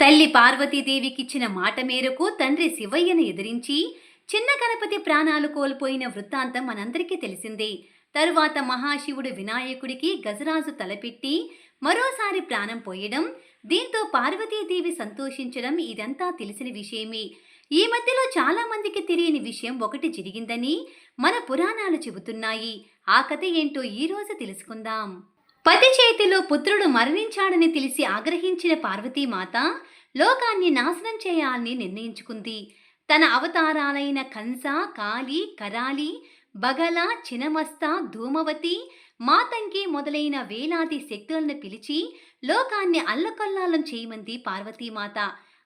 తల్లి పార్వతీదేవికిచ్చిన మాట మేరకు తండ్రి శివయ్యను ఎదిరించి చిన్న గణపతి ప్రాణాలు కోల్పోయిన వృత్తాంతం మనందరికీ తెలిసిందే. తరువాత మహాశివుడు వినాయకుడికి గజరాజు తలపెట్టి మరోసారి ప్రాణం పోయడం దీంతో పార్వతీదేవి సంతోషించడం ఇదంతా తెలిసిన విషయమే. ఈ మధ్యలో చాలా మందికి తెలియని విషయం ఒకటి జరిగిందని మన పురాణాలు చెబుతున్నాయి. ఆ కథ ఏంటో ఈ రోజు తెలుసుకుందాం. పతి చేతిలో పుత్రుడు మరణించాడని తెలిసి ఆగ్రహించిన పార్వతీమాత లోకాన్ని నాశనం చేయాలని నిర్ణయించుకుంది. తన అవతారాలైన కంస కాళి కరాలి బగల చినమస్త ధూమవతి మాతంకి మొదలైన వేలాది శక్తులను పిలిచి లోకాన్ని అల్లకొల్లాలం చేయమంది పార్వతీమాత.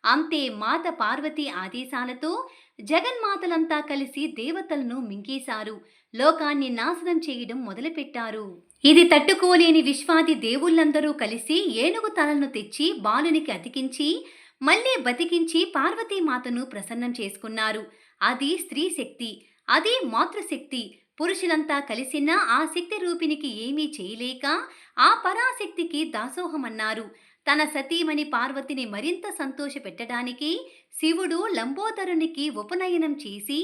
అంతే మాత పార్వతి ఆదేశాలతో జగన్మాతలంతా కలిసి దేవతలను మింగేశారు. లోకాన్ని నాశనం చేయడం మొదలుపెట్టారు. ఇది తట్టుకోలేని విశ్వాది దేవుళ్ళందరూ కలిసి ఏనుగు తలను తెచ్చి బాలునికి అతికించి మళ్ళీ బతికించి పార్వతీమాతను ప్రసన్నం చేసుకున్నారు. అది స్త్రీ శక్తి అది మాతృశక్తి. పురుషులంతా కలిసినా ఆ శక్తి రూపినికి ఏమీ చేయలేక ఆ పరాశక్తికి దాసోహమన్నారు. తన సతీమణి పార్వతిని మరింత సంతోషపెట్టడానికి శివుడు లంబోదరునికి ఉపనయనం చేసి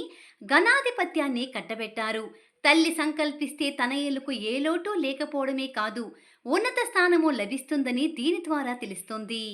గణాధిపత్యాన్ని కట్టబెట్టారు. తల్లి సంకల్పిస్తే తనయులకు ఏ లోటు లేకపోవడమే కాదు ఉన్నత స్థానము లభిస్తుందని దీని ద్వారా తెలుస్తుంది.